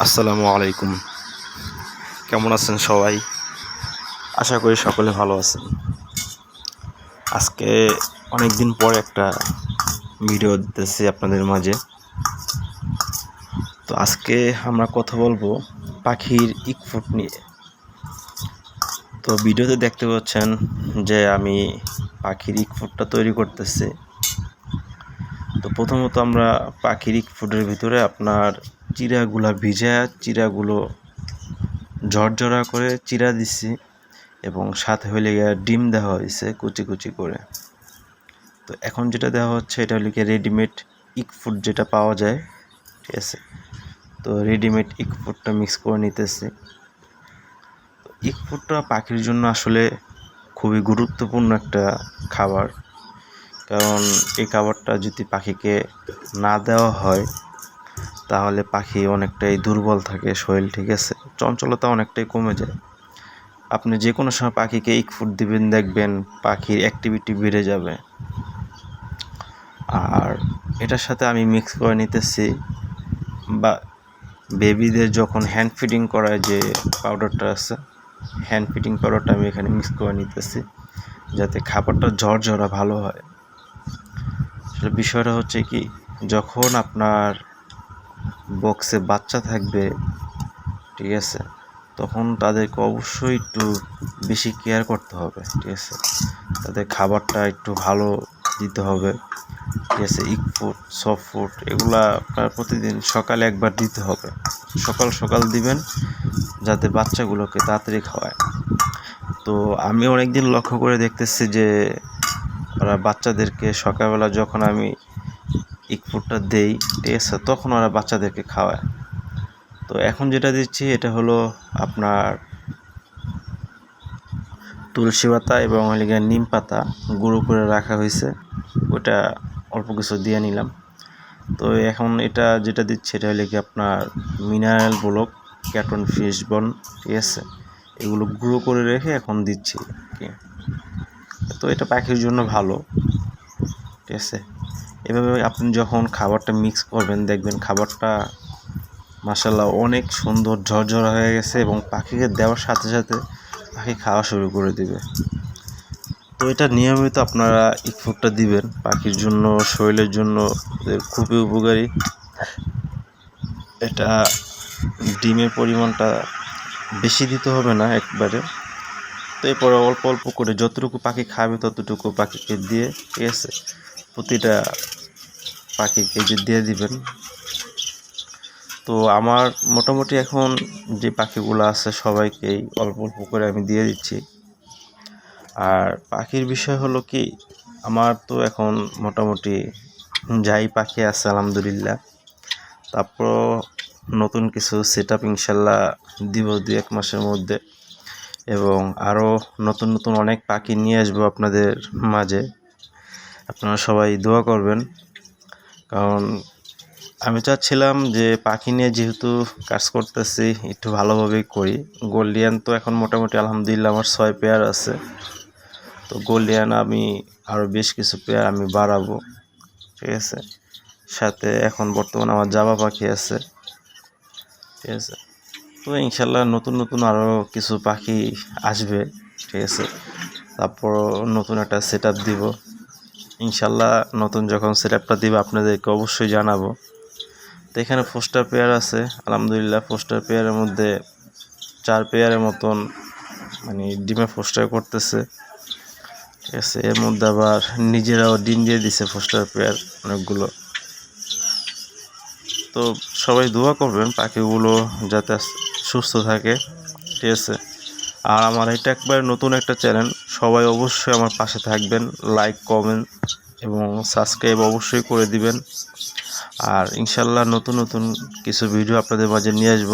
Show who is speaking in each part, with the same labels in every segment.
Speaker 1: আসসালামু আলাইকুম। কেমন আছেন সবাই? আশা করি সকলে ভালো আছেন। আজকে অনেক দিন পর একটা ভিডিও দিতেছি আপনাদের মাঝে। তো আজকে আমরা কথা বলব পাখির ইকফুট নিয়ে। তো ভিডিওতে দেখতে পাচ্ছেন যে আমি পাখির ইকফুটটা তৈরি করতেছি। তো প্রথমত আমরা পাখির ইকফুটের ভিতরে আপনার চিরাগুলা ভিজা, চিরাগুলো ঝরঝরা করে চিরা দিচ্ছি এবং সাথে হইলে ডিম দেওয়া হয়েছে কুচি কুচি করে। তো এখন যেটা দেওয়া হচ্ছে এটা হলে রেডিমেড ইক ফুড যেটা পাওয়া যায়, ঠিক আছে? তো রেডিমেড ইক ফুডটা মিক্স করে নিতেছি। ইক ফুডটা পাখির জন্য আসলে খুবই গুরুত্বপূর্ণ একটা খাবার। কারণ এই খাবারটা যদি পাখিকে না দেওয়া হয় তাহলে পাখি অনেকটাই দুর্বল থাকে, শরীর ঠিক আছে? চঞ্চলতা অনেকটাই কমে যায়। আপনি যে কোনো সময় পাখিকে ইক ফুট দিবেন, দেখবেন পাখির অ্যাক্টিভিটি বেড়ে যাবে। আর এটার সাথে আমি মিক্স করে নিতেছি বা বেবিদের যখন হ্যান্ড ফিডিং করায় যে পাউডারটা আছে হ্যান্ড ফিডিং পাউডারটা আমি এখানে মিক্স করে নিতেছি যাতে খাবারটা ঝরঝরা ভালো হয়। আসলে বিষয়টা হচ্ছে কি, যখন আপনার বক্সে বাচ্চা থাকবে, ঠিক আছে? তখন তাদেরকে অবশ্যই একটু বেশি কেয়ার করতে হবে, ঠিক আছে? তাদের খাবারটা একটু ভালো দিতে হবে, ঠিক আছে? ইক ফুড সফট ফুড এগুলা আপনার প্রতিদিন সকালে একবার দিতে হবে। সকাল সকাল দিবেন, যাতে বাচ্চাগুলোকে তাড়াতাড়ি খাওয়ায়। তো আমি অনেকদিন লক্ষ্য করে দেখতেছি যে, ওরা বাচ্চাদেরকে সকালবেলা যখন আমি ইক ফুডটা দেই, ঠিক আছে? তখন ওরা বাচ্চাদেরকে খাওয়ায়। তো এখন যেটা দিচ্ছি, এটা হলো আপনার তুলসী পাতা এবং হলিগা নিম পাতা গুঁড়ো করে রাখা হয়েছে। ওটা অল্প কিছু দিয়ে নিলাম। তো এখন এটা যেটা দিচ্ছে, এটা হলে কি আপনার মিনারেল ব্লক, ক্যাটন ফিশ বন, ঠিক আছে? এগুলো গুঁড়ো করে রেখে এখন দিচ্ছি। তো এটা পাখির জন্য ভালো, ঠিক আছে? এভাবে আপনি যখন খাবারটা মিক্স করবেন, দেখবেন খাবারটা মাসাল্লাহ অনেক সুন্দর ঝরঝরা হয়ে গেছে এবং পাখিকে দেওয়ার সাথে সাথে পাখি খাওয়া শুরু করে দিবে। তো এটা নিয়মিত আপনারা ইক ফুডটা দিবেন, পাখির জন্য, শরীরের জন্য খুবই উপকারী। এটা ডিমের পরিমাণটা বেশি দিতে হবে না একবারে। তো এরপরে অল্প অল্প করে যতটুকু পাখি খাবে, ততটুকু পাখিকে দিয়ে আছে? প্রতিটা পাখিকে যে দিয়ে দিবেন। তো আমার মোটামুটি এখন যে পাখিগুলো আছে সবাইকেই অল্প অল্প করে আমি দিয়ে দিচ্ছি। আর পাখির বিষয় হলো কি, আমার তো এখন মোটামুটি যাই পাখি আছে আলহামদুলিল্লাহ, তারপর নতুন কিছু সেট আপ ইনশাল্লাহ দিব দু এক মাসের মধ্যে। এবং আরও নতুন নতুন অনেক পাখি নিয়ে আসব আপনাদের মাঝে। আপনারা সবাই দোয়া করবেন। কারণ আমি চাচ্ছিলাম যে পাখি নিয়ে যেহেতু কাজ করতেছি, একটু ভালোভাবেই করি। গোল্ডিয়ান তো এখন মোটামুটি আলহামদুলিল্লাহ আমার ছয় পেয়ার আছে। তো গোল্ডিয়ান আমি আরও বেশ কিছু পেয়ার আমি বাড়াবো, ঠিক আছে? সাথে এখন বর্তমানে আমার জাবা পাখি আছে, ঠিক আছে? তো ইনশাল্লাহ নতুন নতুন আরও কিছু পাখি আসবে, ঠিক আছে? তারপর নতুন একটা সেট আপ দিব। ইনশাল্লাহ নতুন যখন সেট আপটা দিব, আপনাদেরকে অবশ্যই জানাব। তো এখানে ফোস্টার পেয়ার আছে। আলহামদুলিল্লাহ ফোস্টার পেয়ারের মধ্যে চার পেয়ারের মতন মানে ডিমে ফোস্টার করতেছে। ঠিক আছে, এর মধ্যে আবার নিজেরাও ডিম দিয়ে দিছে ফোস্টার পেয়ার অনেকগুলো। তো সবাই দোয়া করবেন, পাখিগুলো যাতে সুস্থ থাকে। ঠিক আছে। আর আমার এটা একবার নতুন একটা চ্যানেল সবাই অবশ্যই আমার পাশে থাকবেন লাইক কমেন্ট এবং সাবস্ক্রাইব অবশ্যই করে দিবেন। আর ইনশাল্লাহ নতুন নতুন কিছু ভিডিও আপনাদের মাঝে নিয়ে আসব।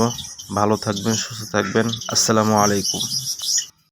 Speaker 1: ভালো থাকবেন, সুস্থ থাকবেন। আসসালামু আলাইকুম।